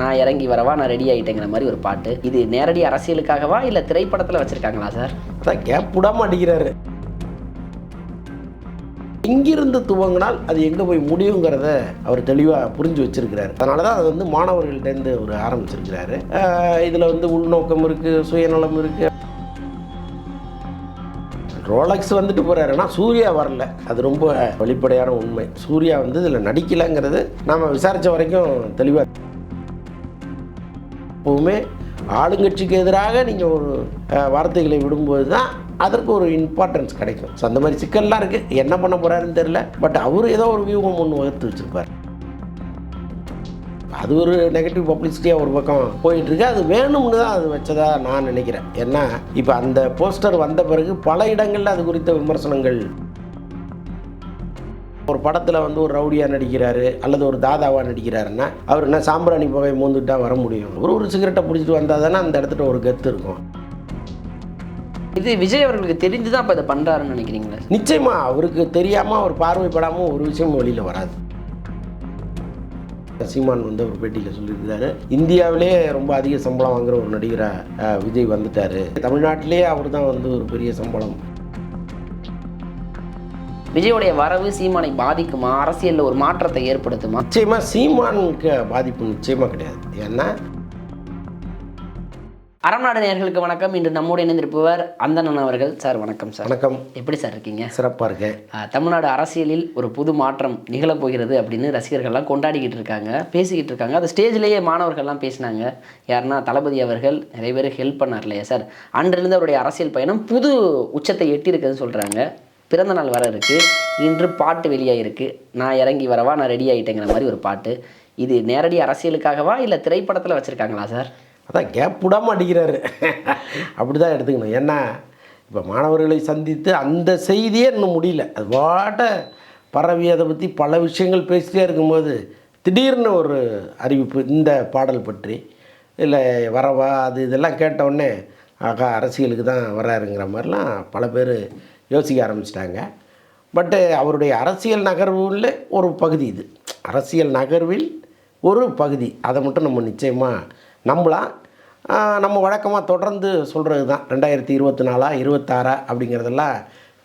நான் இறங்கி வரவா நான் ரெடி ஆகிட்டேங்கிற மாதிரி ஒரு பாட்டு. இது நேரடி அரசியலுக்காகவா இல்லை திரைப்படத்தில் வச்சுருக்காங்களா சார்? அதான் கேப் விடாமல் அடிக்கிறாரு. எங்கிருந்து துவங்கினால் அது எங்கே போய் முடியுங்கிறத அவர் தெளிவாக புரிஞ்சு வச்சிருக்கிறாரு. அதனால தான் அது வந்து மாணவர்கள்டேருந்து ஒரு ஆரம்பிச்சிருக்கிறாரு. இதில் வந்து உள்நோக்கம் இருக்குது சுயநலம் இருக்குது ரோலக்ஸ் வந்துட்டு போகிறாருன்னா சூர்யா வரல. அது ரொம்ப வெளிப்படையான உண்மை. சூர்யா வந்து இதில் நடிக்கலைங்கிறது நாம் விசாரித்த வரைக்கும் தெளிவாக எப்போவுமே ஆளுங்கட்சிக்கு எதிராக நீங்கள் ஒரு வார்த்தைகளை விடும்போது தான் அதற்கு ஒரு இம்பார்ட்டன்ஸ் கிடைக்கும். ஸோ அந்த மாதிரி சிக்கல்லாம் இருக்குது என்ன பண்ண போகிறாருன்னு தெரில பட் அவர் ஏதோ ஒரு வியூகம் ஒன்று வகுத்து வச்சுருப்பார். அது ஒரு நெகட்டிவ் பப்ளிசிட்டியாக ஒரு பக்கம் போயிட்டுருக்கு. அது வேணும்னு தான் அது வச்சதாக நான் நினைக்கிறேன். ஏன்னா இப்போ அந்த போஸ்டர் வந்த பிறகு பல இடங்களில் அது குறித்த விமர்சனங்கள் ஒரு படத்தில் வந்து ஒரு ரவுடியாக நடிக்கிறாரு அல்லது ஒரு தாதாவாக நடிக்கிறாருன்னா அவர் என்ன சாம்பிராணி புகை மூந்துட்டா வர முடியும். ஒரு ஒரு சிகரெட்டை பிடிச்சிட்டு வந்தால் தானே அந்த இடத்துல ஒரு கெத்து இருக்கும். இது விஜய் அவர்களுக்கு தெரிஞ்சு தான் இப்போ இதை பண்ணுறாருன்னு நினைக்கிறீங்களா? நிச்சயமாக அவருக்கு தெரியாமல் அவர் பார்வைப்படாமல் ஒரு விஷயம் வெளியில் வராது. சீமான் வந்து ஒரு பேட்டியில் சொல்லியிருக்கிறாரு இந்தியாவிலே ரொம்ப அதிக சம்பளம் வாங்குற ஒரு நடிகராக விஜய் வந்துட்டார். தமிழ்நாட்டிலே அவர் தான் வந்து ஒரு பெரிய சம்பளம் விஜயோடைய வரவு சீமானை பாதிக்குமா? அரசியலில் ஒரு மாற்றத்தை ஏற்படுத்துமா? நிச்சயமாக சீமானுக்கு பாதிப்பு நிச்சயமாக கிடையாது. ஏன்னா அறநாடு நேயர்களுக்கு வணக்கம். இன்று நம்மோடு இணைந்திருப்பவர் அந்தணன் அவர்கள். சார் வணக்கம் சார். வணக்கம். எப்படி சார் இருக்கீங்க? சிறப்பாக இருக்கேன். ஆஹ், தமிழ்நாடு அரசியலில் ஒரு புது மாற்றம் நிகழப் போகிறது அப்படின்னு ரசிகர்கள்லாம் கொண்டாடிக்கிட்டு இருக்காங்க பேசிக்கிட்டு இருக்காங்க. அது ஸ்டேஜ்லேயே மாணவர்கள்லாம் பேசினாங்க. யாருன்னா தளபதி அவர்கள் நிறைய பேர் ஹெல்ப் பண்ணார் இல்லையா சார்? அன்றிலிருந்து அவருடைய அரசியல் பயணம் புது உச்சத்தை எட்டியிருக்குதுன்னு சொல்கிறாங்க பிறந்த நாள் வர இருக்குது இன்று பாட்டு வெளியாகிருக்கு நான் இறங்கி வரவா? நான் ரெடி ஆகிட்டேங்கிற மாதிரி ஒரு பாட்டு. இது நேரடி அரசியலுக்காகவா? இல்லை திரைப்படத்தில் வச்சுருக்காங்களா சார்? அதான் கேப் விடாமல் அடிக்கிறாரு. அப்படி தான் எடுத்துக்கணும். ஏன்னா இப்போ மாணவர்களை சந்தித்து அந்த செய்தியே இன்னும் முடியல. அது பாட்ட பரவி அதை பற்றி பல விஷயங்கள் பேசிட்டே இருக்கும்போது திடீர்னு ஒரு அறிவிப்பு இந்த பாடல் பற்றி. இல்லை வரவா? அது இதெல்லாம் கேட்ட உடனே ஆகா அரசியலுக்கு தான் வராருங்கிற மாதிரிலாம் பல பேர் யோசிக்க ஆரம்பிச்சிட்டாங்க. பட்டு அவருடைய அரசியல் நகர்வில் ஒரு பகுதி இது. அரசியல் நகர்வில் ஒரு பகுதி. அதை மட்டும் நம்ம நிச்சயமாக நம்பலாம் நம்ம வழக்கமாக தொடர்ந்து சொல்கிறது தான் ரெண்டாயிரத்தி இருபத்தி நாலா இருபத்தாறா அப்படிங்கிறதெல்லாம்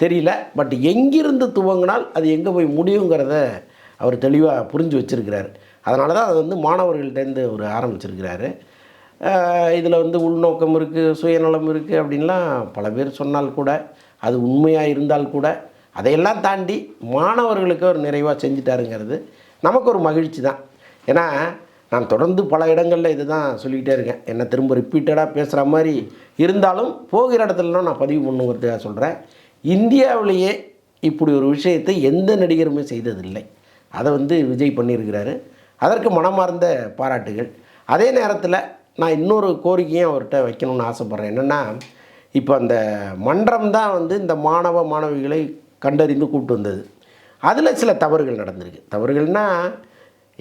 தெரியல. பட் எங்கிருந்து துவங்கினால் அது எங்கே போய் முடியுங்கிறத அவர் தெளிவாக புரிஞ்சு வச்சுருக்கிறார். அதனால தான் அது வந்து மாணவர்கள்டேருந்து அவர் ஆரம்பிச்சிருக்கிறாரு. இதில் வந்து உள்நோக்கம் இருக்குது சுயநலம் இருக்குது அப்படின்லாம் பல பேர் சொன்னால் கூட அது உண்மையாக இருந்தால் கூட அதையெல்லாம் தாண்டி மாணவர்களுக்கு ஒரு நிறைவாக செஞ்சுட்டாருங்கிறது நமக்கு ஒரு மகிழ்ச்சி தான் ஏன்னா நான் தொடர்ந்து பல இடங்களில் இது தான் சொல்லிக்கிட்டே இருக்கேன். என்ன திரும்ப ரிப்பீட்டடாக பேசுகிற மாதிரி இருந்தாலும் போகிற இடத்துலலாம் நான் பதிவு பண்ணுங்கிறதுக்காக சொல்கிறேன் இந்தியாவிலேயே இப்படி ஒரு விஷயத்தை எந்த நடிகருமே செய்ததில்லை. அதை வந்து விஜய் பண்ணியிருக்கிறாரு. அதற்கு மனமார்ந்த பாராட்டுகள். அதே நேரத்தில் நான் இன்னொரு கோரிக்கையும் அவர்கிட்ட வைக்கணும்னு ஆசைப்பட்றேன். என்னென்னா இப்போ அந்த மன்றம் தான் வந்து இந்த மாணவ மாணவிகளை கண்டறிந்து கூப்பிட்டு வந்தது. அதில் சில தவறுகள் நடந்திருக்கு. தவறுகள்னால்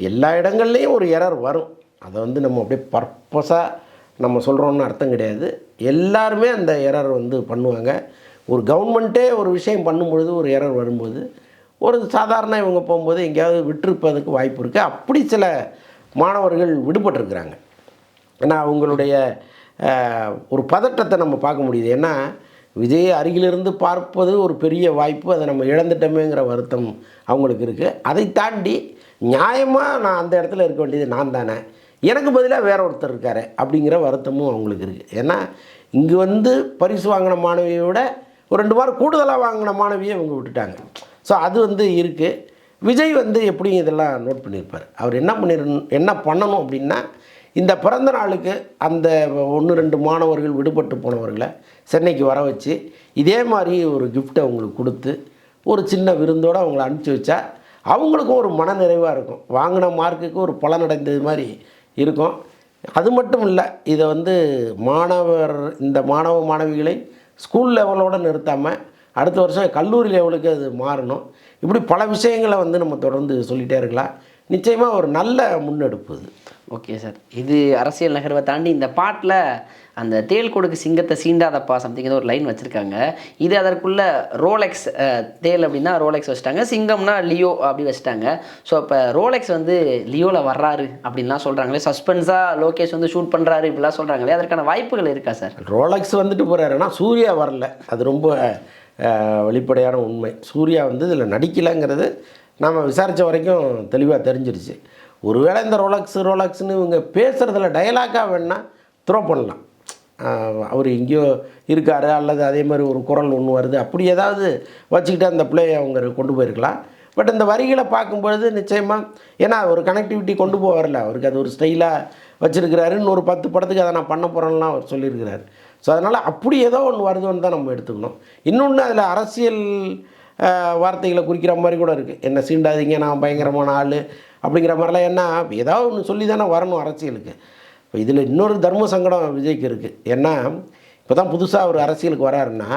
எல்லா இடங்கள்லேயும் ஒரு எரர் வரும். அதை வந்து நம்ம அப்படியே பர்பஸாக நம்ம சொல்கிறோன்னு அர்த்தம் கிடையாது. எல்லாருமே அந்த எரர் வந்து பண்ணுவாங்க. ஒரு கவர்மெண்ட்டே ஒரு விஷயம் பண்ணும்பொழுது ஒரு எரர் வரும்போது ஒரு சாதாரண இவங்க போகும்போது எங்கேயாவது விட்டிருப்பதுக்கு வாய்ப்பு இருக்குது அப்படி சில மாணவர்கள் விடுபட்டிருக்கிறாங்க. ஏன்னா அவங்களுடைய ஒரு பதட்டத்தை நம்ம பார்க்க முடியுது. ஏன்னா விஜயை அருகிலிருந்து பார்ப்பது ஒரு பெரிய வாய்ப்பு. அதை நம்ம இழந்துட்டோமேங்கிற வருத்தம் அவங்களுக்கு இருக்குது அதை தாண்டி நியாயமாக நான் அந்த இடத்துல இருக்க வேண்டியது நான் தானே. எனக்கு பதிலாக வேற ஒருத்தர் இருக்கார் அப்படிங்கிற வருத்தமும் அவங்களுக்கு இருக்குது ஏன்னா இங்கே வந்து பரிசு வாங்கின மாணவியை விட ஒரு ரெண்டு வாரம் கூடுதலாக வாங்கின மாணவியை இவங்க விட்டுட்டாங்க. ஸோ அது வந்து இருக்குது விஜய் வந்து எப்படியும் இதெல்லாம் நோட் பண்ணியிருப்பார். அவர் என்ன பண்ணிரு என்ன பண்ணணும் அப்படின்னா இந்த பிறந்த நாளுக்கு அந்த ஒன்று ரெண்டு மாணவர்கள் விடுபட்டு போனவர்களை சென்னைக்கு வர வச்சு இதே மாதிரி ஒரு கிஃப்ட்டை அவங்களுக்கு கொடுத்து ஒரு சின்ன விருந்தோடு அவங்கள அனுப்பிச்சி வச்சா அவங்களுக்கும் ஒரு மனநிறைவாக இருக்கும். வாங்கின மார்க்குக்கு ஒரு பலன் அடைந்தது மாதிரி இருக்கும். அது மட்டும் இல்லை இதை வந்து மாணவர் இந்த மாணவ மாணவிகளை ஸ்கூல் லெவலோடு நிறுத்தாமல் அடுத்த வருஷம் கல்லூரி லெவலுக்கு அது மாறணும். இப்படி பல விஷயங்களை வந்து நம்ம தொடர்ந்து சொல்லிகிட்டே இருக்கலாம். நிச்சயமாக ஒரு நல்ல முன்னெடுப்பு இது ஓகே சார் இது அரசியல் நகர்வை தாண்டி இந்த பாட்டில் அந்த தேல் கொடுக்கு சிங்கத்தை சீண்டாதப்பா சம்திங் ஏதோ ஒரு லைன் வச்சுருக்காங்க. இது அதற்குள்ள ரோலெக்ஸ் தேல் அப்படின்னா ரோலெக்ஸ் வச்சுட்டாங்க. சிங்கம்னா லியோ அப்படி வச்சுட்டாங்க. ஸோ இப்போ ரோலெக்ஸ் வந்து லியோவில் வர்றாரு அப்படின்லாம் சொல்கிறாங்களே சஸ்பென்ஸாக லோகேஷ் வந்து ஷூட் பண்ணுறாரு இப்படிலாம் சொல்கிறாங்களே அதற்கான வாய்ப்புகள் இருக்கா சார் ரோலெக்ஸ் வந்துட்டு போகிறாருன்னா சூர்யா வரல. அது ரொம்ப வெளிப்படையான உண்மை. சூர்யா வந்து இதில் நடிக்கலைங்கிறது நாம் விசாரித்த வரைக்கும் தெளிவாக தெரிஞ்சிருச்சு. ஒருவேளை இந்த ரோலக்ஸ் ரோலக்ஸ்னு இவங்க பேசுகிறதுல டயலாக்காக வேணால் த்ரோ பண்ணலாம். அவர் எங்கேயோ இருக்கார் அல்லது அதே மாதிரி ஒரு குரல் ஒன்று வருது. அப்படி ஏதாவது வச்சுக்கிட்டு அந்த பிள்ளையை அவங்க கொண்டு போயிருக்கலாம். பட் இந்த வரிகளை பார்க்கும்பொழுது நிச்சயமாக ஏன்னா ஒரு கனெக்டிவிட்டி கொண்டு போவார்ல அவருக்கு அது ஒரு ஸ்டைலாக வச்சுருக்கிறாரு இன்னொரு பத்து படத்துக்கு அதை நான் பண்ண போகிறேன்லாம் அவர் சொல்லியிருக்கிறாரு. ஸோ அதனால் அப்படி ஏதோ ஒன்று வருதுன்னு தான் நம்ம எடுத்துக்கணும். இன்னொன்று அதில் அரசியல் வார்த்தைகளை குறிக்கிற மாதிரி கூட இருக்குது என்ன சீண்டாதீங்க நான் பயங்கரமான ஆள் அப்படிங்கிற மாதிரிலாம் என்ன ஏதாவது ஒன்று சொல்லி தானே வரணும் அரசியலுக்கு. இப்போ இதில் இன்னொரு தர்ம சங்கடம் விஜய்க்கு இருக்குது ஏன்னா இப்போ தான் புதுசாக அவர் அரசியலுக்கு வராருன்னா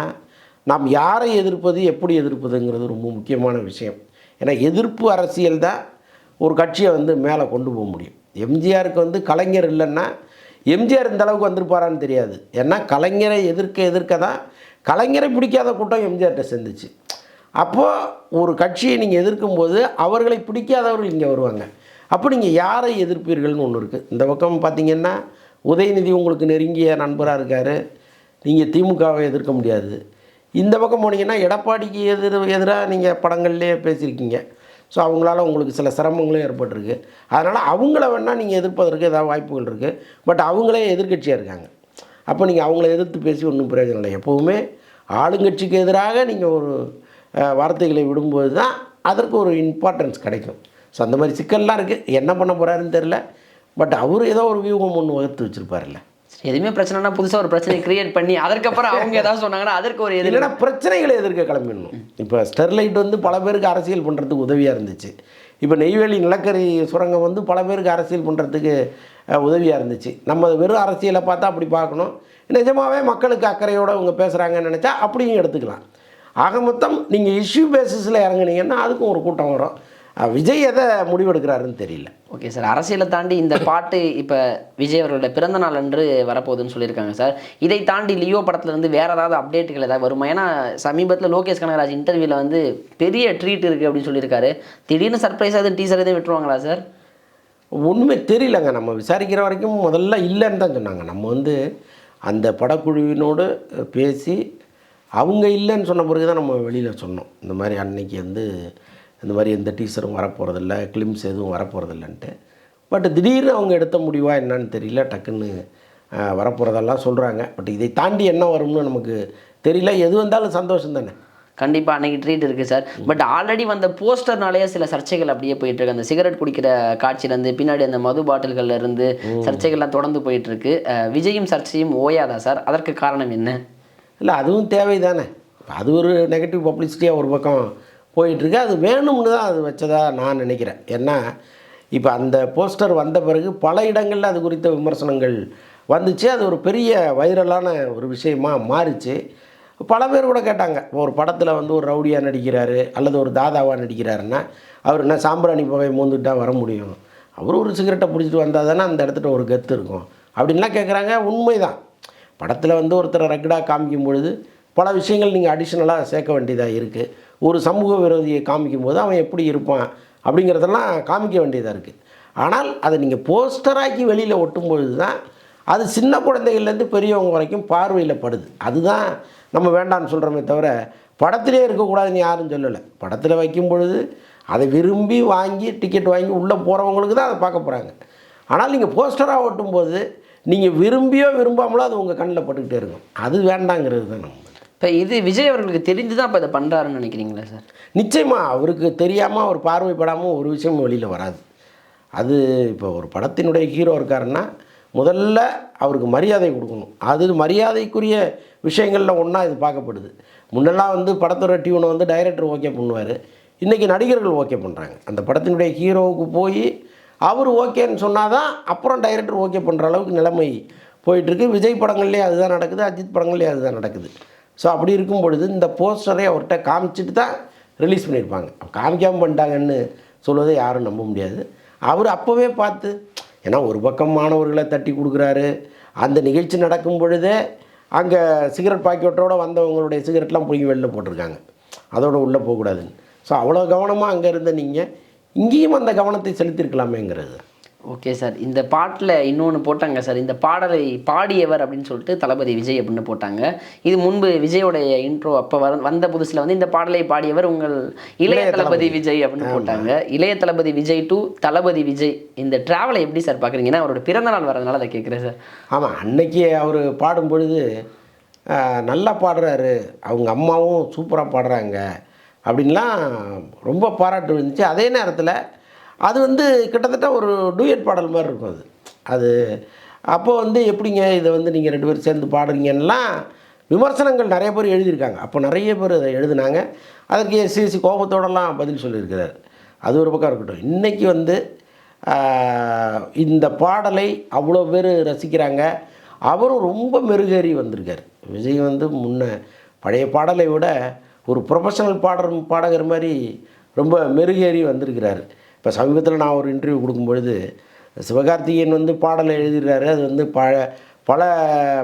நாம் யாரை எதிர்ப்பது எப்படி எதிர்ப்பதுங்கிறது ரொம்ப முக்கியமான விஷயம். ஏன்னா எதிர்ப்பு அரசியல் தான் ஒரு கட்சியை வந்து மேலே கொண்டு போக முடியும். எம்ஜிஆருக்கு வந்து கலைஞர் இல்லைன்னா எம்ஜிஆர் இந்த அளவுக்கு வந்திருப்பாரான்னு தெரியாது. ஏன்னா கலைஞரை எதிர்க்க எதிர்க்க தான் கலைஞரை பிடிக்காத கூட்டம் எம்ஜிஆர்கிட்ட சேர்ந்துச்சு. அப்போது ஒரு கட்சியை நீங்கள் எதிர்க்கும்போது அவர்களை பிடிக்காதவர்கள் இங்கே வருவாங்க. அப்போ நீங்கள் யாரை எதிர்ப்பீர்கள்னு ஒன்று இருக்குது இந்த பக்கம் பார்த்தீங்கன்னா உதயநிதி உங்களுக்கு நெருங்கிய நண்பராக இருக்கார். நீங்கள் திமுகவை எதிர்க்க முடியாது. இந்த பக்கம் போனீங்கன்னா எடப்பாடிக்கு எதிர் எதிராக நீங்கள் படங்கள்லேயே பேசியிருக்கீங்க. ஸோ அவங்களால உங்களுக்கு சில சிரமங்களும் ஏற்பட்டிருக்கு. அதனால் அவங்கள வேணால் நீங்கள் எதிர்ப்பதற்கு ஏதாவது வாய்ப்புகள் இருக்குது பட் அவங்களே எதிர்க்கட்சியாக இருக்காங்க. அப்போ நீங்கள் அவங்கள எதிர்த்து பேசி ஒன்றும் பிரயோஜனம் இல்லை. எப்போவுமே ஆளுங்கட்சிக்கு எதிராக நீங்கள் ஒரு வார்த்தைகளை விடும்போது தான் அதற்கு ஒரு இம்பார்ட்டன்ஸ் கிடைக்கும். ஸோ அந்த மாதிரி சிக்கல்லாம் இருக்குது என்ன பண்ண போகிறாருன்னு தெரில பட் அவர் ஏதோ ஒரு வியூகம் ஒன்று வகுத்து வச்சுருப்பார்ல சரி, எதுவுமே பிரச்சனைனா புதுசாக ஒரு பிரச்சனை கிரியேட் பண்ணி அதற்கப்புறம் அவங்க ஏதாவது சொன்னாங்கன்னா அதற்கு ஒரு எதிர் இல்லைன்னா பிரச்சனைகளை எதிர்க்க கிளம்பிடணும். இப்போ ஸ்டெர்லைட் வந்து பல பேருக்கு அரசியல் பண்ணுறதுக்கு உதவியாக இருந்துச்சு. இப்போ நெய்வேலி நிலக்கரி சுரங்கம் வந்து பல பேருக்கு அரசியல் பண்ணுறதுக்கு உதவியாக இருந்துச்சு. நம்ம வெறும் அரசியலை பார்த்தா அப்படி பார்க்கணும். நிஜமாகவே மக்களுக்கு அக்கறையோடு அவங்க பேசுகிறாங்கன்னு நினச்சா அப்படியும் எடுத்துக்கலாம். ஆக மொத்தம் நீங்கள் இஷ்யூ பேசிஸில் இறங்குனீங்கன்னா அதுக்கும் ஒரு கூட்டம் வரும். விஜய் எதை முடிவெடுக்கிறாருன்னு தெரியல. ஓகே சார் அரசியலை தாண்டி இந்த பாட்டு இப்போ விஜய் அவர்களோட பிறந்த நாள் அன்று வரப்போகுதுன்னு சொல்லியிருக்காங்க சார் இதை தாண்டி லியோ படத்துல இருந்து வேற ஏதாவது அப்டேட்டுகள் ஏதாவது வருமா? ஏன்னா சமீபத்தில் லோகேஷ் கனகராஜ் இன்டர்வியூவில் வந்து பெரிய ட்ரீட் இருக்குது அப்படின்னு சொல்லியிருக்காரு. திடீர்னு சர்ப்ரைஸாக எதுவும் டீசர் எதுவும் விட்டுருவாங்களா சார் உண்மை தெரியலங்க. நம்ம விசாரிக்கிற வரைக்கும் முதல்ல இல்லைன்னு தான் சொன்னாங்க. நம்ம வந்து அந்த படக்குழுவினோடு பேசி அவங்க இல்லைன்னு சொன்ன பிறகு தான் நம்ம வெளியில் சொன்னோம். இந்த மாதிரி அன்னைக்கு வந்து இந்த மாதிரி எந்த டீச்சரும் வரப்போகிறதில்ல கிளிம்ஸ் எதுவும் வரப்போகிறதில்லன்ட்டு பட் திடீர்னு அவங்க எடுத்த முடிவா என்னன்னு தெரியல டக்குன்னு வரப்போகிறதெல்லாம் சொல்கிறாங்க பட் இதை தாண்டி என்ன வரும்னு நமக்கு தெரியல. எது வந்தாலும் சந்தோஷம் தானே? கண்டிப்பாக அன்னைக்கு ட்ரீட் இருக்குது சார். பட் ஆல்ரெடி வந்த போஸ்டர்னாலேயே சில சர்ச்சைகள் அப்படியே போயிட்டு இருக்கு அந்த சிகரெட் குடிக்கிற காட்சியிலேருந்து பின்னாடி அந்த மது பாட்டில்கள்ல இருந்து சர்ச்சைகள்லாம் தொடர்ந்து போயிட்டு இருக்கு அஹ் விஜயும் சர்ச்சையும் ஓயாதா சார்? அதற்கு காரணம் என்ன? இல்லை அதுவும் தேவை தானே அது ஒரு நெகட்டிவ் பப்ளிசிட்டியாக ஒரு பக்கம் போயிட்டுருக்கு. அது வேணும்னு தான் அது வச்சதாக நான் நினைக்கிறேன். ஏன்னா இப்போ அந்த போஸ்டர் வந்த பிறகு பல இடங்களில் அது குறித்த விமர்சனங்கள் வந்துச்சு. அது ஒரு பெரிய வைரலான ஒரு விஷயமாக மாறிச்சு. பல பேர் கூட கேட்டாங்க ஒரு படத்தில் வந்து ஒரு ரவுடியாக நடிக்கிறாரு அல்லது ஒரு தாதாவாக நடிக்கிறாருன்னா அவர் என்ன சாம்பிராணி புகை மூந்துட்டால் வர முடியும்? அவர் ஒரு சிகரெட்டை பிடிச்சிட்டு வந்தால் தானே அந்த இடத்துல ஒரு கெத்து இருக்கும். அப்படின்லாம் கேட்குறாங்க உண்மைதான். படத்தில் வந்து ஒருத்தரை ரக்கடாக காமிக்கும் பொழுது பல விஷயங்கள் நீங்கள் அடிஷ்னலாக சேர்க்க வேண்டியதாக இருக்குது ஒரு சமூக விரோதியை காமிக்கும் போது அவன் எப்படி இருப்பான் அப்படிங்கிறதெல்லாம் காமிக்க வேண்டியதாக இருக்குது ஆனால் அதை நீங்கள் போஸ்டராக்கி வெளியில் ஒட்டும் பொழுது தான் அது சின்ன குழந்தைகள்லேருந்து பெரியவங்க வரைக்கும் பார்வையில் படுது. அதுதான் நம்ம வேண்டாம்னு சொல்கிறோமே தவிர படத்திலே இருக்கக்கூடாதுன்னு யாரும் சொல்லலை. படத்தில் வைக்கும் பொழுது அதை விரும்பி வாங்கி டிக்கெட் வாங்கி உள்ளே போகிறவங்களுக்கு தான் அதை பார்க்க போகிறாங்க ஆனால் நீங்கள் போஸ்டராக ஓட்டும்போது நீங்கள் விரும்பியோ விரும்பாமலோ அது உங்கள் கண்ணில் பட்டுக்கிட்டே இருக்கும். அது வேண்டாங்கிறது தான் நம்ம இப்போ இது விஜய் அவர்களுக்கு தெரிஞ்சு தான் இப்போ இதை பண்ணுறாருன்னு நினைக்கிறீங்களா சார்? நிச்சயமாக அவருக்கு தெரியாமல் அவர் பார்வைப்படாமல் ஒரு விஷயம் வெளியில் வராது. அது இப்போ ஒரு படத்தினுடைய ஹீரோ இருக்காருன்னா முதல்ல அவருக்கு மரியாதை கொடுக்கணும். அது மரியாதைக்குரிய விஷயங்களில் ஒன்றா இது பார்க்கப்படுது. முன்னெல்லாம் வந்து படத்தோட டியூனை வந்து டைரக்டர் ஓகே பண்ணுவார். இன்றைக்கி நடிகர்கள் ஓகே பண்ணுறாங்க அந்த படத்தினுடைய ஹீரோவுக்கு போய் அவர் ஓகேன்னு சொன்னால் தான் அப்புறம் டைரக்டர் ஓகே பண்ணுற அளவுக்கு நிலைமை போயிட்டுருக்கு. விஜய் படங்கள்லேயே அதுதான் நடக்குது அஜித் படங்கள்லேயே அதுதான் நடக்குது. ஸோ அப்படி இருக்கும் பொழுது இந்த போஸ்டரை அவர்கிட்ட காமிச்சிட்டு தான் ரிலீஸ் பண்ணியிருப்பாங்க. காமிக்காமல் பண்ணிட்டாங்கன்னு சொல்வதை யாரும் நம்ப முடியாது. அவர் அப்போவே பார்த்து ஏன்னா ஒரு பக்கம் மாணவர்களை தட்டி கொடுக்குறாரு. அந்த நிகழ்ச்சி நடக்கும் பொழுதே அங்கே சிகரெட் பாக்கெட்டோடு வந்தவங்களுடைய சிகரெட்லாம் பிடிங்கி வெளில போட்டிருக்காங்க. அதோட உள்ளே போகக்கூடாதுன்னு. ஸோ அவ்வளோ கவனமாக அங்கே இருந்த நீங்கள் இங்கேயும் அந்த கவனத்தை செலுத்தியிருக்கலாமேங்கிறது. ஓகே சார் இந்த பாட்டில் இன்னொன்று போட்டாங்க சார் இந்த பாடலை பாடியவர் அப்படின்னு சொல்லிட்டு தளபதி விஜய் அப்படின்னு போட்டாங்க. இது முன்பு விஜயோடைய இன்ட்ரோ அப்போ வர வந்த புதுசில் வந்து இந்த பாடலை பாடியவர் உங்கள் இளைய தளபதி. விஜய் அப்படின்னு போட்டாங்க. இளைய தளபதி விஜய் டு தளபதி விஜய். இந்த ட்ராவலை எப்படி சார் பார்க்குறீங்கன்னா அவரோட பிறந்த நாள் வரதுனால அதை கேட்குறேன் சார் ஆமாம் அன்னைக்கு அவர் பாடும் பொழுது ஆஹ், நல்லா பாடுறாரு. அவங்க அம்மாவும் சூப்பராக பாடுறாங்க. அப்படின்லாம் ரொம்ப பாராட்டு இருந்துச்சு அதே நேரத்தில் அது வந்து கிட்டத்தட்ட ஒரு டூயட் பாடல் மாதிரி இருக்கும் அது. அது அப்போது வந்து எப்படிங்க இதை வந்து நீங்கள் ரெண்டு பேரும் சேர்ந்து பாடுறீங்கன்னெலாம் விமர்சனங்கள் நிறைய பேர் எழுதியிருக்காங்க. அப்போ நிறைய பேர் அதை எழுதினாங்க. அதற்கு எஸ்சிஎஸ்சி கோபத்தோடலாம் பதில் சொல்லியிருக்கிறார். அது ஒரு பக்கம் இருக்கட்டும். இன்றைக்கி வந்து இந்த பாடலை அவ்வளோ பேர் ரசிக்கிறாங்க. அவரும் ரொம்ப மெருகேறி வந்திருக்கார். விஜய் வந்து முன்ன பழைய பாடலை விட ஒரு ப்ரொஃபஷனல் பாடர் பாடகர் மாதிரி ரொம்ப மெருகேறி வந்திருக்கிறார். இப்போ சமீபத்தில் நான் ஒரு இன்டர்வியூ கொடுக்கும்பொழுது சிவகார்த்திகேயன் வந்து பாடலை எழுதுகிறாரு அது வந்து ப பல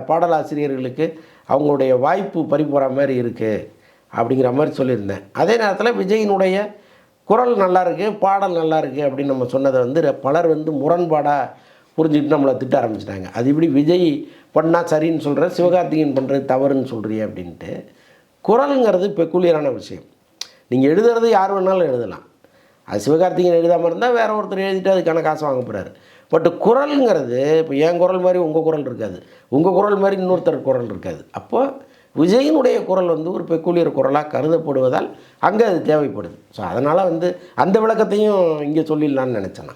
பாடலாசிரியர்களுக்கு அவங்களுடைய வாய்ப்பு பறிபோகிற மாதிரி இருக்குது அப்படிங்கிற மாதிரி சொல்லியிருந்தேன். அதே நேரத்தில் விஜயினுடைய குரல் நல்லாயிருக்கு பாடல் நல்லா இருக்குது அப்படின்னு நம்ம சொன்னதை வந்து பலர் வந்து முரண்பாடாக புரிஞ்சுக்கிட்டு நம்மளை திட்ட ஆரம்பிச்சிட்டாங்க. அது இப்படி விஜய் பண்ணால் சரின்னு சொல்கிற சிவகார்த்திகேயன் பண்ணுறது தவறுன்னு சொல்கிறிய அப்படின்ட்டு. குரலுங்கிறது பெக்குலியரான விஷயம். நீங்கள் எழுதுறது யார் வேணாலும் எழுதலாம். அது சிவகார்த்திகேயன் எழுதாமல் இருந்தால் வேறு ஒருத்தர் எழுதிட்டு அதுக்கான காசு வாங்க போகிறாரு பட் குரலுங்கிறது இப்போ என் குரல் மாதிரி உங்கள் குரல் இருக்காது. உங்கள் குரல் மாதிரி இன்னொருத்தர் குரல் இருக்காது. அப்போது விஜயினுடைய குரல் வந்து ஒரு பெக்குலியர் குரலாக கருதப்படுவதால் அங்கே அது தேவைப்படுது. ஸோ அதனால் வந்து அந்த விளக்கத்தையும் இங்கே சொல்லிடலான்னு நினச்சேன்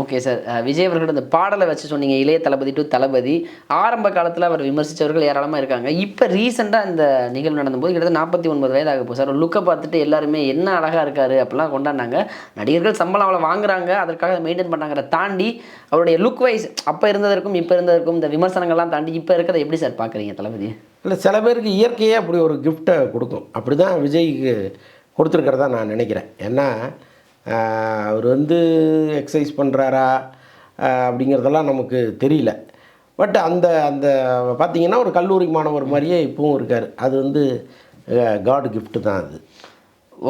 ஓகே சார் விஜய் அவர்களோட இந்த பாடலை வச்சு சொன்னீங்க இளைய தளபதி டு தளபதி. ஆரம்ப காலத்தில் அவர் விமர்சித்தவர்கள் ஏராளமாக இருக்காங்க. இப்போ ரீசெண்டாக இந்த நிகழ்வு நடந்தபோது கிட்டத்தட்ட நாற்பத்தி ஒன்பது வயது ஆக போகுது சார் லுக்கை பார்த்துட்டு எல்லாருமே என்ன அழகாக இருக்காரு அப்படிலாம் கொண்டாடினாங்க. நடிகர்கள் சம்பளம் அவளை வாங்குறாங்க அதற்காக மெயின்டைன் பண்ணாங்கிறத தாண்டி அவருடைய லுக் வைஸ் அப்போ இருந்ததற்கும் இப்போ இருந்ததற்கும் இந்த விமர்சனங்கள்லாம் தாண்டி இப்போ இருக்கிறத எப்படி சார் பார்க்குறீங்க தளபதி? இல்லை சில பேருக்கு இயற்கையே அப்படி ஒரு கிஃப்ட்டை கொடுக்கும். அப்படி தான் விஜய்க்கு கொடுத்துருக்கிறதா நான் நினைக்கிறேன். ஏன்னா அவர் வந்து எக்ஸசைஸ் பண்ணுறாரா அப்படிங்கிறதெல்லாம் நமக்கு தெரியல. பட் அந்த அந்த பார்த்தீங்கன்னா ஒரு கல்லூரி மாணவர் மாதிரியே இப்பவும் இருக்கார். அது வந்து காட் கிஃப்ட்டு தான் அது.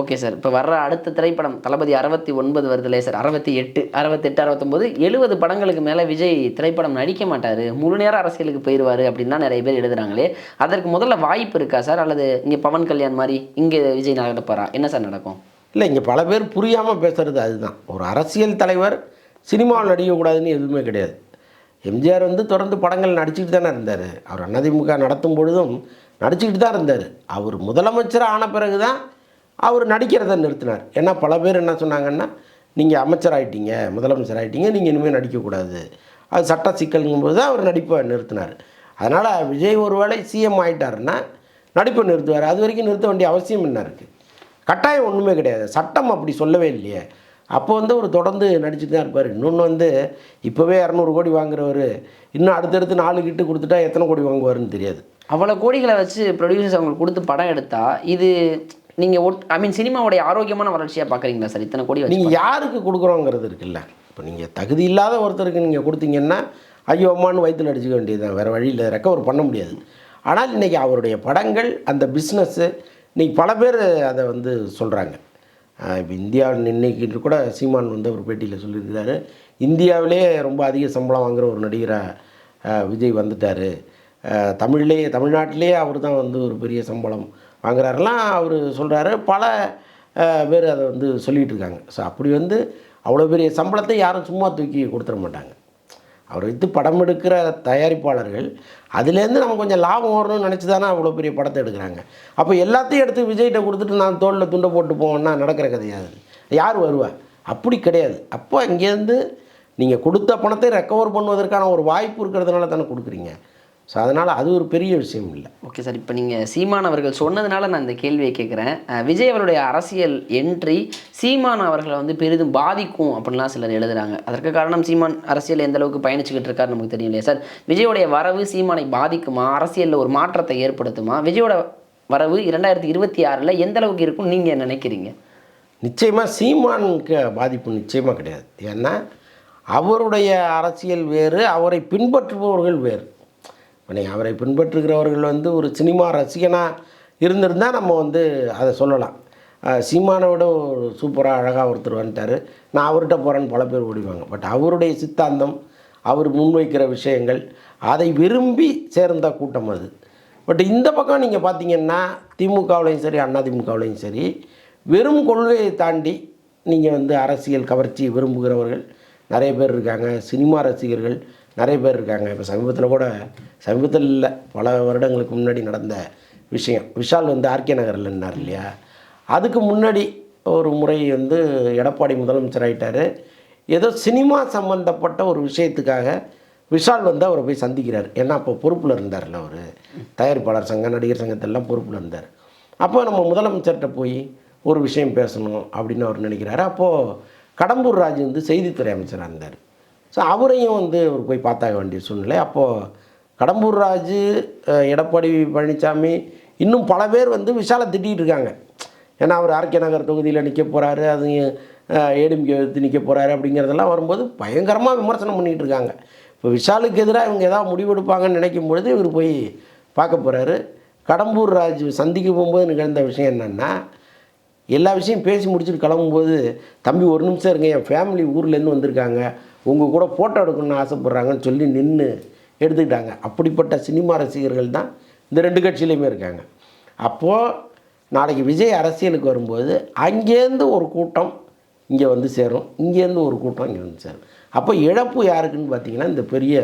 ஓகே சார் இப்போ வர்ற அடுத்த திரைப்படம் தளபதி அறுபத்தி ஒன்பது வருதுலே சார் அறுபத்தி எட்டு அறுபத்தெட்டு அறுபத்தொம்போது எழுபது படங்களுக்கு மேலே விஜய் திரைப்படம் நடிக்க மாட்டார். முழு நேர அரசியலுக்கு போயிடுவார் அப்படின்னா நிறைய பேர் எழுதுகிறாங்களே அதற்கு முதல்ல வாய்ப்பு இருக்கா சார் அல்லது இங்கே பவன் கல்யாண் மாதிரி இங்கே விஜய் நடப்பாரா என்ன சார் நடக்கும்? இல்லை இங்கே பல பேர் புரியாமல் பேசுகிறது அதுதான். ஒரு அரசியல் தலைவர் சினிமாவில் நடிக்கக்கூடாதுன்னு எதுவுமே கிடையாது. எம்ஜிஆர் வந்து தொடர்ந்து படங்கள் நடிச்சுக்கிட்டு தானே இருந்தார். அவர் அதிமுக நடத்தும் பொழுதும் நடிச்சுக்கிட்டு தான் இருந்தார். அவர் முதலமைச்சர் ஆன பிறகு தான் அவர் நடிக்கிறத நிறுத்தினார். ஏன்னா பல பேர் என்ன சொன்னாங்கன்னா நீங்கள் அமைச்சர் ஆகிட்டீங்க முதலமைச்சர் ஆகிட்டீங்க நீங்கள் இனிமேல் நடிக்கக்கூடாது. அது சட்ட சிக்கலுங்கும்போது தான் அவர் நடிப்பை நிறுத்தினார். அதனால் விஜய் ஒருவேளை சிஎம் ஆயிட்டாருன்னா நடிப்பை நிறுத்துவார். அது வரைக்கும் நிறுத்த வேண்டிய அவசியம் என்ன இருக்குது கட்டாயம் ஒன்றுமே கிடையாது. சட்டம் அப்படி சொல்லவே இல்லையே. அப்போ வந்து அவர் தொடர்ந்து நடிச்சுட்டு தான் இருப்பார். இன்னொன்று வந்து இப்போவே இரநூறு கோடி வாங்குறவர் இன்னும் அடுத்தடுத்து நாலு கிட்டு கொடுத்துட்டா எத்தனை கோடி வாங்குவாருன்னு தெரியாது. அவ்வளோ கோடிகளை வச்சு ப்ரொடியூசர்ஸ் அவங்களுக்கு கொடுத்து படம் எடுத்தா இது நீங்கள் ஒட் ஐ மீன் சினிமாவுடைய ஆரோக்கியமான வளர்ச்சியாக பார்க்குறீங்களா சார்? இத்தனை கோடி நீங்கள் யாருக்கு கொடுக்குறோங்கிறது இருக்குல்ல. இப்போ நீங்கள் தகுதி இல்லாத ஒருத்தருக்கு நீங்கள் கொடுத்தீங்கன்னா ஐயோ அம்மான்னு வயிற்றில் அடிச்சுக்க வேண்டியதுதான். வேறு வழியில் ரெக்கவர் பண்ண முடியாது. ஆனால் இன்றைக்கி அவருடைய படங்கள் அந்த பிஸ்னஸ்ஸு இன்றைக்கி பல பேர் அதை வந்து சொல்கிறாங்க இப்போ இந்தியா இன்னைக்கு கூட சீமான் வந்து அவர் பேட்டியில் சொல்லியிருக்கிறாரு. இந்தியாவிலே ரொம்ப அதிக சம்பளம் வாங்குற ஒரு நடிகராக விஜய் வந்துட்டார். தமிழ்லே தமிழ்நாட்டிலே அவர் தான் வந்து ஒரு பெரிய சம்பளம் வாங்குறாருலாம் அவர் சொல்கிறாரு பல பேர் அதை வந்து சொல்லிகிட்டு இருக்காங்க. ஸோ அப்படி வந்து அவ்வளோ பெரிய சம்பளத்தை யாரும் சும்மா தூக்கி கொடுத்துட மாட்டாங்க. அவர் வைத்து படம் எடுக்கிற தயாரிப்பாளர்கள் அதுலேருந்து நம்ம கொஞ்சம் லாபம் வரணும்னு நினச்சி தானே அவ்வளோ பெரிய படத்தை எடுக்கிறாங்க. அப்போ எல்லாத்தையும் எடுத்து விஜய்கிட்ட கொடுத்துட்டு நான் தோளில் துண்டை போட்டு போவேன்னா நடக்கிற கதையாது யார் வருவா? அப்படி கிடையாது. அப்போ இங்கேருந்து நீங்கள் கொடுத்த பணத்தை ரெக்கவர் பண்ணுவதற்கான ஒரு வாய்ப்பு இருக்கிறதுனால தானே கொடுக்குறீங்க. ஸோ அதனால் அது ஒரு பெரிய விஷயம் இல்லை. ஓகே சார் இப்போ நீங்கள் சீமான் அவர்கள் சொன்னதுனால நான் இந்த கேள்வியை கேட்குறேன் விஜய் அவருடைய அரசியல் என்ட்ரி சீமான் அவர்களை வந்து பெரிதும் பாதிக்கும் அப்படின்லாம் சிலர் எழுதுறாங்க. அதற்கு காரணம் சீமான் அரசியல் எந்த அளவுக்கு பயணிச்சுக்கிட்டு இருக்காரு நமக்கு தெரியும் இல்லையா சார் விஜயோடைய வரவு சீமானை பாதிக்குமா? அரசியலில் ஒரு மாற்றத்தை ஏற்படுத்துமா? விஜயோட வரவு இரண்டாயிரத்தி இருபத்தி ஆறில் எந்த அளவுக்கு இருக்கும்னு நீங்கள் நினைக்கிறீங்க? நிச்சயமாக சீமானுக்கு பாதிப்பு நிச்சயமாக கிடையாது. ஏன்னா அவருடைய அரசியல் வேறு அவரை பின்பற்றுபவர்கள் வேறு. நீங்கள் அவரை பின்பற்றுகிறவர்கள் வந்து ஒரு சினிமா ரசிகனாக இருந்திருந்தால் நம்ம வந்து அதை சொல்லலாம். அஹ் சீமானை விட ஒரு சூப்பராக அழகாக ஒருத்தர் வந்துட்டார். நான் அவர்கிட்ட போகிறேன்னு பல பேர் ஓடிவாங்க பட் அவருடைய சித்தாந்தம் அவர் முன்வைக்கிற விஷயங்கள் அதை விரும்பி சேர்ந்த கூட்டம் அது. பட் இந்த பக்கம் நீங்கள் பார்த்தீங்கன்னா திமுகவுலையும் சரி அதிமுகவுலையும் சரி வெறும் கொள்கையை தாண்டி நீங்கள் வந்து அரசியல் கவர்ச்சி விரும்புகிறவர்கள் நிறைய பேர் இருக்காங்க. சினிமா ரசிகர்கள் நிறைய பேர் இருக்காங்க. இப்போ சமீபத்தில் கூட சமீபத்தில் இல்லை பல வருடங்களுக்கு முன்னாடி நடந்த விஷயம். விஷால் வந்து ஆர்கே நகரில் இருந்தார் இல்லையா? அதுக்கு முன்னாடி ஒரு முறை வந்து எடப்பாடி முதலமைச்சர் ஆகிட்டார் ஏதோ சினிமா சம்மந்தப்பட்ட ஒரு விஷயத்துக்காக விஷால் வந்து அவரை போய் சந்திக்கிறார். ஏன்னா அப்போ பொறுப்பில் இருந்தார்ல அவர். தயாரிப்பாளர் சங்கம் நடிகர் சங்கத்தெல்லாம் பொறுப்பில் இருந்தார். அப்போ நம்ம முதலமைச்சர்கிட்ட போய் ஒரு விஷயம் பேசணும் அப்படின்னு அவர் நினைக்கிறாரு. அப்போது கடம்பூர் ராஜு வந்து செய்தித்துறை அமைச்சராக இருந்தார். ஸோ அவரையும் வந்து அவர் போய் பார்த்தாக வேண்டிய சூழ்நிலை. அப்போது கடம்பூர் ராஜு எடப்பாடி பழனிசாமி இன்னும் பல பேர் வந்து விஷாலை திட்டிகிட்டு இருக்காங்க. ஏன்னா அவர் ஆர்கே நகர் தொகுதியில் நிற்க போகிறாரு அது ஏடிஎம்கே எடுத்து நிற்க போகிறாரு அப்படிங்கிறதெல்லாம் வரும்போது பயங்கரமாக விமர்சனம் பண்ணிகிட்டு இருக்காங்க. இப்போ விஷாலுக்கு எதிராக இவங்க ஏதாவது முடிவெடுப்பாங்கன்னு நினைக்கும் பொழுது இவர் போய் பார்க்க போகிறாரு கடம்பூர் ராஜு சந்திக்க போகும்போது நிகழ்ந்த விஷயம் என்னென்னா எல்லா விஷயம் பேசி முடிச்சுட்டு கிளம்பும்போது தம்பி ஒரு நிமிஷம் இருங்க என் ஃபேமிலி ஊர்லேருந்து வந்திருக்காங்க. உங்கள் கூட ஃபோட்டோ எடுக்கணும்னு ஆசைப்பட்றாங்கன்னு சொல்லி நின்று எடுத்துக்கிட்டாங்க. அப்படிப்பட்ட சினிமா ரசிகர்கள் தான் இந்த ரெண்டு கட்சியிலையுமே இருக்காங்க. அப்போது நாளைக்கு விஜய் அரசியலுக்கு வரும்போது அங்கேருந்து ஒரு கூட்டம் இங்கே வந்து சேரும். இங்கேருந்து ஒரு கூட்டம் இங்கே வந்து சேரும். அப்போ இழப்பு யாருக்குன்னு பார்த்தீங்கன்னா இந்த பெரிய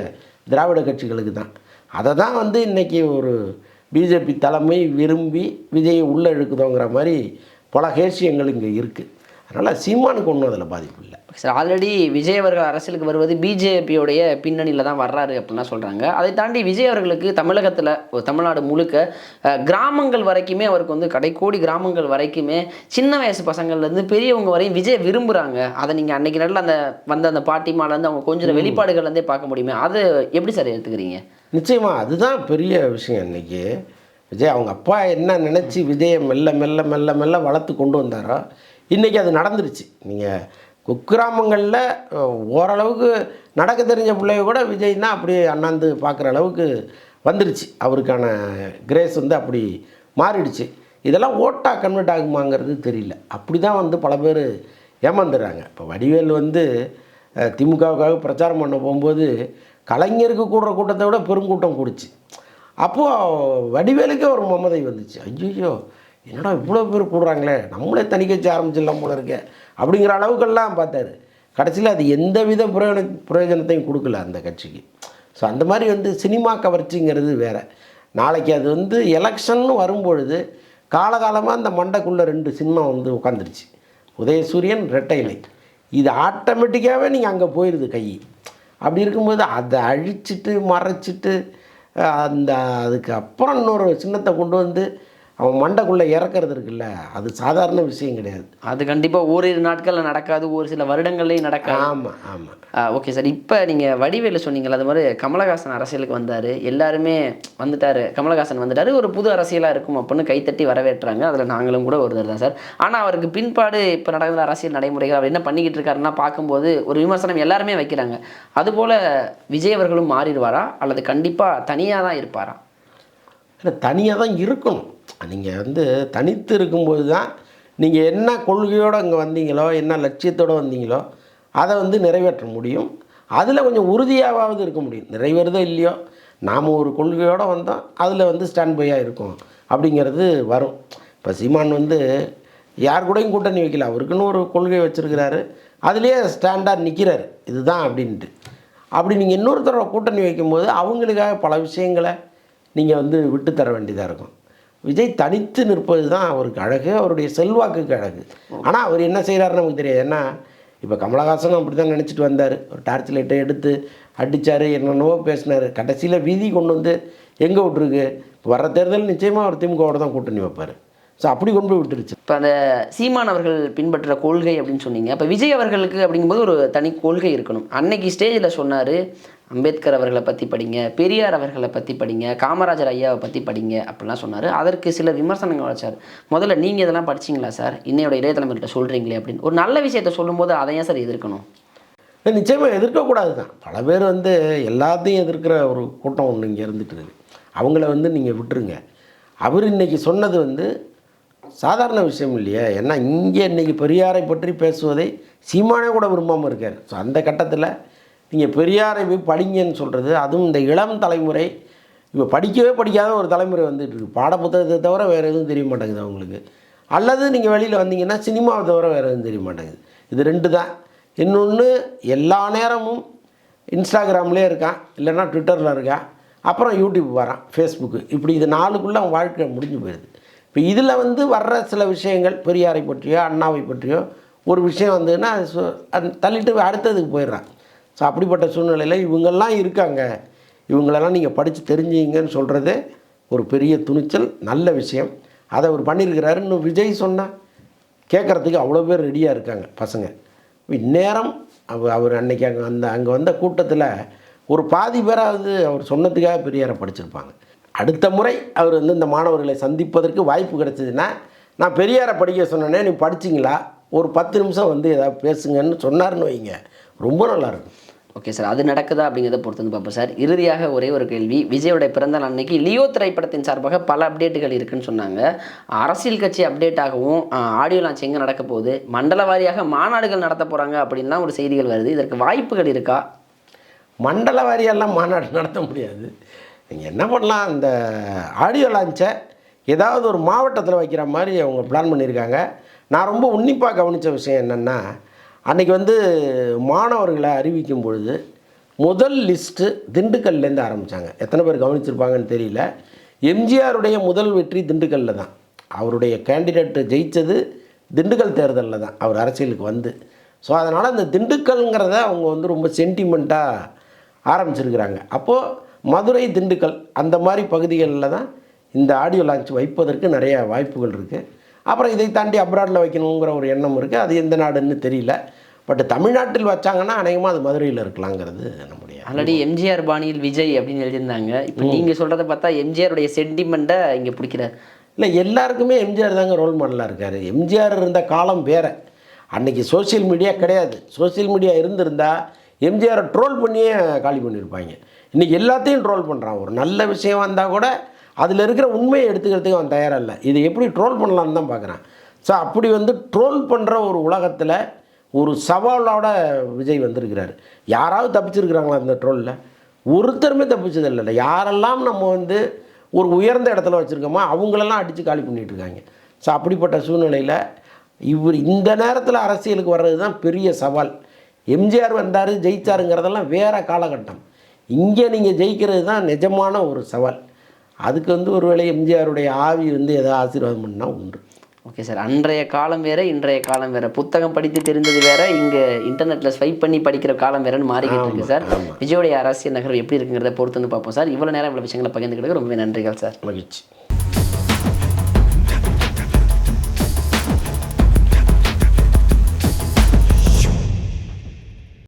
திராவிட கட்சிகளுக்கு தான். அதை தான் வந்து இன்றைக்கி ஒரு பிஜேபி தலைமை விரும்பி விஜயை உள்ளே இழுக்குதோங்கிற மாதிரி பல ஹேசியங்கள் இங்கே இருக்குது அதனால் சீமானுக்கு ஒன்றும் அதில் பாதிப்பு இல்லை. சார் ஆல்ரெடி விஜய் அவர்கள் அரசியலுக்கு வருவது பிஜேபியோடைய பின்னணியில் தான் வர்றாரு அப்படின்னா சொல்கிறாங்க அதை தாண்டி விஜய் அவர்களுக்கு தமிழகத்தில் ஒரு தமிழ்நாடு முழுக்க கிராமங்கள் வரைக்குமே அவருக்கு வந்து கடைக்கோடி கிராமங்கள் வரைக்குமே சின்ன வயசு பசங்கள்லேருந்து பெரியவங்க வரையும் விஜய் விரும்புகிறாங்க அதை நீங்கள் அன்னைக்கு நேரில் அந்த வந்த அந்த பாட்டிமாலேருந்து அவங்க கொஞ்சம் வெளிப்பாடுகள்லேருந்தே பார்க்க முடியுமே. அது எப்படி சார் எடுத்துக்கிறீங்க நிச்சயமாக அதுதான் பெரிய விஷயம் இன்னைக்கு. விஜய் அவங்க அப்பா என்ன நினச்சி விஜயை மெல்ல மெல்ல மெல்ல மெல்ல வளர்த்து கொண்டு வந்தாரோ இன்றைக்கி அது நடந்துருச்சு. நீங்கள் குக்கிராமங்களில் ஓரளவுக்கு நடக்க தெரிஞ்ச பிள்ளைய கூட விஜய்னா அப்படியே அண்ணாந்து பார்க்குற அளவுக்கு வந்துருச்சு. அவருக்கான கிரேஸ் வந்து அப்படி மாறிடுச்சு. இதெல்லாம் ஓட்டாக கன்வெர்ட் ஆகுமாங்கிறது தெரியல. அப்படி தான் வந்து பல பேர் ஏமாந்துடுறாங்க இப்போ வடிவேல் வந்து திமுகவுக்காக பிரச்சாரம் பண்ண போகும்போது கலைஞருக்கு கூடுற கூட்டத்தை விட பெருங்கூட்டம் கூடுச்சு. அப்போது வடிவேலுக்கே ஒரு மமதை வந்துச்சு. ஐயோ என்னடா இவ்வளோ பேர் கூடுறாங்களே? நம்மளே தனி கட்சி ஆரம்பிச்சிடலாம் போல இருக்கே. அப்படிங்கிற அளவுக்கெல்லாம் பார்த்தாரு. கடைசியில் அது எந்த வித பிரயோஜன பிரயோஜனத்தையும் கொடுக்கல அந்த கட்சிக்கு. ஸோ அந்த மாதிரி வந்து சினிமா கவர்ச்சிங்கிறது வேறு. நாளைக்கு அது வந்து எலெக்ஷன் வரும்பொழுது காலகாலமாக அந்த மண்டைக்குள்ளே ரெண்டு சினிமா வந்து உட்காந்துருச்சு உதயசூரியன் ரெட்டைலை இது ஆட்டோமேட்டிக்காகவே நீங்கள் அங்கே போயிடுது கை. அப்படி இருக்கும்போது அதை அழிச்சிட்டு மறைச்சிட்டு அந்த அதுக்கு அப்புறம் இன்னொரு சின்னத்தை கொண்டு வந்து அவன் மண்டைக்குள்ளே இறக்குறது இருக்குல்ல அது சாதாரண விஷயம் கிடையாது. அது கண்டிப்பாக ஓரிரு நாட்களில் நடக்காது ஒரு சில வருடங்கள்லேயும் நடக்காது. ஆமாம் ஆமாம் ஓகே சார் இப்போ நீங்கள் வடிவேலு சொன்னீங்கல்ல அது மாதிரி கமலஹாசன் அரசியலுக்கு வந்தார் எல்லாருமே வந்துட்டார் கமலஹாசன் வந்துட்டார் ஒரு புது அரசியலாக இருக்கும் அப்படின்னு கைத்தட்டி வரவேற்றாங்க. அதில் நாங்களும் கூட ஒருத்தர் தான் சார் ஆனால் அவருக்கு பின்பாடு இப்போ நடக்கிற அரசியல் நடைமுறைகள் அவர் என்ன பண்ணிக்கிட்டு இருக்காருன்னா பார்க்கும்போது ஒரு விமர்சனம் எல்லாருமே வைக்கிறாங்க. அதுபோல் விஜய் அவர்களும் மாறிடுவாரா? அல்லது கண்டிப்பாக தனியாக தான் இருப்பாரா? இல்லை தனியாக தான் இருக்கணும். நீங்கள் வந்து தனித்து இருக்கும்போது தான் நீங்கள் என்ன கொள்கையோடு இங்கே வந்தீங்களோ என்ன லட்சியத்தோடு வந்தீங்களோ அதை வந்து நிறைவேற்ற முடியும். அதில் கொஞ்சம் உறுதியாவது இருக்க முடியும். நிறைவேறதோ இல்லையோ நாம் ஒரு கொள்கையோடு வந்தோம் அதில் வந்து ஸ்டாண்ட் பையாக இருக்கும் அப்படிங்கிறது வரும். இப்போ சீமான் வந்து யார் கூடயும் கூட்டணி வைக்கல. அவருக்குன்னு ஒரு கொள்கை வச்சுருக்கிறாரு. அதுலேயே ஸ்டாண்டாக நிற்கிறாரு இதுதான் அப்படின்ட்டு. அப்படி நீங்கள் இன்னொருத்தரோட கூட்டணி வைக்கும்போது அவங்களுக்காக பல விஷயங்களை நீங்கள் வந்து விட்டு தர வேண்டியதாக இருக்கும். விஜய் தனித்து நிற்பது தான் அவருக்கு அழகு அவருடைய செல்வாக்குக்கு அழகு. ஆனால் அவர் என்ன செய்கிறாருன்னு நமக்கு தெரியாது. ஏன்னா இப்போ கமலஹாசனும் அப்படி தான் நினச்சிட்டு வந்தார். ஒரு டார்ச் லைட்டை எடுத்து அடித்தார் என்னென்னவோ பேசினார். கடைசியில் வீதி கொண்டு வந்து எங்கே விட்டுருக்கு? இப்போ வர தேர்தல் நிச்சயமாக அவர் திமுகவோட தான் கூட்டணி வைப்பார். ஸோ அப்படி கொண்டு போய் விட்டுருச்சு. இப்போ அந்த சீமான் அவர்கள் பின்பற்ற கொள்கை அப்படின்னு சொன்னீங்க. அப்போ விஜய் அவர்களுக்கு அப்படிங்கும்போது ஒரு தனி கொள்கை இருக்கணும். அன்னைக்கு ஸ்டேஜில் சொன்னார் அம்பேத்கர் அவர்களை பற்றி படிங்க பெரியார் அவர்களை பற்றி படிங்க காமராஜர் ஐயாவை பற்றி படிங்க அப்படிலாம் சொன்னார். அதற்கு சில விமர்சனங்கள் வச்சார் முதல்ல நீங்கள் இதெல்லாம் படிச்சிங்களா சார்? இன்னையோட இளைய சொல்கிறீங்களே அப்படின்னு. ஒரு நல்ல விஷயத்த சொல்லும்போது அதை ஏன் சார் எதிர்க்கணும்? நிச்சயமாக எதிர்க்கக்கூடாது தான் பல பேர் வந்து எல்லாத்தையும் எதிர்க்கிற ஒரு கூட்டம் ஒன்று இங்கே இருந்துட்டு இருக்கு. அவங்கள வந்து நீங்கள் விட்டுருங்க. அவர் இன்னைக்கு சொன்னது வந்து சாதாரண விஷயம் இல்லையே. ஏன்னா இங்கே இன்னைக்கு பெரியாரை பற்றி பேசுவதை சீமானே கூட விரும்பாமல் இருக்கார். ஸோ அந்த கட்டத்தில் நீங்கள் பெரியாரை போய் படிங்கன்னு சொல்கிறது அதுவும் இந்த இளம் தலைமுறை. இப்போ படிக்கவே படிக்காத ஒரு தலைமுறை வந்துட்டு இருக்கு. பாட புத்தகத்தை தவிர வேறு எதுவும் தெரிய மாட்டேங்குது அவங்களுக்கு. அல்லது நீங்கள் வெளியில் வந்தீங்கன்னா சினிமாவை தவிர வேறு எதுவும் தெரிய மாட்டேங்குது. இது ரெண்டு தான். இன்னொன்று எல்லா நேரமும் இன்ஸ்டாகிராம்லேயே இருக்கான் இல்லைன்னா ட்விட்டரில் இருக்கான் அப்புறம் யூடியூப் வரான் ஃபேஸ்புக்கு இப்படி இது நாளுக்குள்ளே அவன் வாழ்க்கை முடிஞ்சு போயிடுது. இப்போ இதில் வந்து வர்ற சில விஷயங்கள் பெரியாரை பற்றியோ அண்ணாவை பற்றியோ ஒரு விஷயம் வந்ததுன்னா அது அது தள்ளிட்டு அடுத்ததுக்கு போயிடுறான். ஸோ அப்படிப்பட்ட சூழ்நிலையில் இவங்கெல்லாம் இருக்காங்க. இவங்களெல்லாம் நீங்கள் படித்து தெரிஞ்சீங்கன்னு சொல்கிறதே ஒரு பெரிய துணிச்சல் நல்ல விஷயம். அதை அவர் பண்ணியிருக்கிறாரு. இன்னும் விஜய் சொன்னால் கேட்குறதுக்கு அவ்வளோ பேர் ரெடியாக இருக்காங்க பசங்க. இந்நேரம் அவர் அவர் அன்னைக்கு அங்கே அந்த அங்கே வந்த கூட்டத்தில் ஒரு பாதி பேராவது அவர் சொன்னதுக்காக பெரியாரை படிச்சிருப்பாங்க. அடுத்த முறை அவர் வந்து இந்த மாணவர்களை சந்திப்பதற்கு வாய்ப்பு கிடச்சிதுன்னா நான் பெரியாரை படிக்க சொன்னேன்னே நீ படிச்சிங்களா? ஒரு பத்து நிமிஷம் வந்து ஏதாவது பேசுங்கன்னு சொன்னார்னு வைங்க. ரொம்ப நல்லாயிருக்கும் ஓகே சார் அது நடக்குதா அப்படிங்கிறத பொறுத்து வந்து பார்ப்போம் சார் இறுதியாக ஒரே ஒரு கேள்வி. விஜயோட பிறந்த நாள் அன்னைக்கு லியோ திரைப்படத்தின் சார்பாக பல அப்டேட்டுகள் இருக்குன்னு சொன்னாங்க. அரசியல் கட்சி அப்டேட்டாகவும் ஆடியோ லான்ச் எங்கே நடக்க போகுது? மண்டல வாரியாக மாநாடுகள் நடத்த போகிறாங்க அப்படின்லாம் ஒரு செய்திகள் வருது. இதற்கு வாய்ப்புகள் இருக்கா? மண்டல வாரியெல்லாம் மாநாடு நடத்த முடியாது. நீங்கள் என்ன பண்ணலாம்? அந்த ஆடியோ லான்ச்சை ஏதாவது ஒரு மாவட்டத்தில் வைக்கிற மாதிரி அவங்க பிளான் பண்ணியிருக்காங்க. நான் ரொம்ப உன்னிப்பாக கவனித்த விஷயம் என்னென்னா அன்றைக்கி வந்து மாணவர்களை அறிவிக்கும் பொழுது முதல் லிஸ்ட்டு திண்டுக்கல்லேருந்து ஆரம்பித்தாங்க எத்தனை பேர் கவனிச்சிருப்பாங்கன்னு தெரியல. எம்ஜிஆருடைய முதல் வெற்றி திண்டுக்கல்லில் தான். அவருடைய கேண்டிடேட் ஜெயித்தது திண்டுக்கல் தேர்தலில் தான். அவர் அரசியலுக்கு வந்து. ஸோ அதனால் அந்த திண்டுக்கல்ங்கிறத அவங்க வந்து ரொம்ப சென்டிமெண்ட்டாக ஆரம்பிச்சிருக்கிறாங்க. அப்போது மதுரை திண்டுக்கல் அந்த மாதிரி பகுதிகளில் தான் இந்த ஆடியோ லான்ச் வைப்பதற்கு நிறைய வாய்ப்புகள் இருக்குது அப்புறம் இதை தாண்டி அப்ராடில் வைக்கணுங்கிற ஒரு எண்ணம் இருக்குது அது எந்த நாடுன்னு தெரியல. பட் தமிழ்நாட்டில் வச்சாங்கன்னா அநேகமாக அது மதுரையில் இருக்கலாங்கிறது நம்முடைய ஆல்ரெடி எம்ஜிஆர் பாணியில் விஜய் அப்படின்னு எழுதியிருந்தாங்க. இப்போ நீங்கள் சொல்கிறத பார்த்தா எம்ஜிஆருடைய சென்டிமெண்ட்டை இங்கே பிடிக்கிறார். இல்லை எல்லாருக்குமே எம்ஜிஆர் தாங்க ரோல் மாடலாக இருக்கார். எம்ஜிஆர் இருந்த காலம் வேறு. அன்னைக்கு சோஷியல் மீடியா கிடையாது. சோஷியல் மீடியா இருந்திருந்தா எம்ஜிஆரை ட்ரோல் பண்ணியே காலி பண்ணியிருப்பாங்க இன்றைக்கி எல்லாத்தையும் ட்ரோல் பண்ணுறான் ஒரு நல்ல விஷயம் வந்தால் கூட அதில் இருக்கிற உண்மையை எடுத்துக்கிறதுக்கு அவன் தயாராக இல்லை இதை எப்படி ட்ரோல் பண்ணலான்னு தான் பார்க்குறான். ஸோ அப்படி வந்து ட்ரோல் பண்ணுற ஒரு உலகத்தில் ஒரு சவாலோட விஜய் வந்திருக்கிறாரு. யாராவது தப்பிச்சிருக்கிறாங்களா அந்த ட்ரோலில் ஒருத்தருமே தப்பிச்சது இல்லை யாரெல்லாம் நம்ம வந்து ஒரு உயர்ந்த இடத்துல வச்சுருக்கோமோ அவங்களெல்லாம் அடித்து காலி பண்ணிகிட்ருக்காங்க இருக்காங்க ஸோ அப்படிப்பட்ட சூழ்நிலையில் இவர் இந்த நேரத்தில் அரசியலுக்கு வர்றது தான் பெரிய சவால். எம்ஜிஆர் வந்தார் ஜெயிச்சாருங்கிறதெல்லாம் வேறு காலகட்டம். இங்கே நீங்கள் ஜெயிக்கிறது தான் நிஜமான ஒரு சவால். அதுக்கு வந்து ஒருவேளை எம்ஜிஆருடைய ஆவி வந்து ஏதாவது ஆசீர்வாதம் பண்ணால் உண்டு. ஓகே சார் அன்றைய காலம் வேற இன்றைய காலம் வேற. புத்தகம் படித்து தெரிந்தது வேற இங்கே இன்டர்நெட்டில் ஸ்வைப் பண்ணி படிக்கிற காலம் வேறன்னு மாறிக்கிட்டு இருக்கு சார் விஜயோடைய அரசியல் நகரம் எப்படி இருக்குங்கிறத பொறுத்து வந்து பார்ப்போம் சார் இவ்வளோ நேரம் இவ்வளோ விஷயங்களை பகிர்ந்துக்கிட்டு ரொம்பவே நன்றிகள் சார் மகிழ்ச்சி.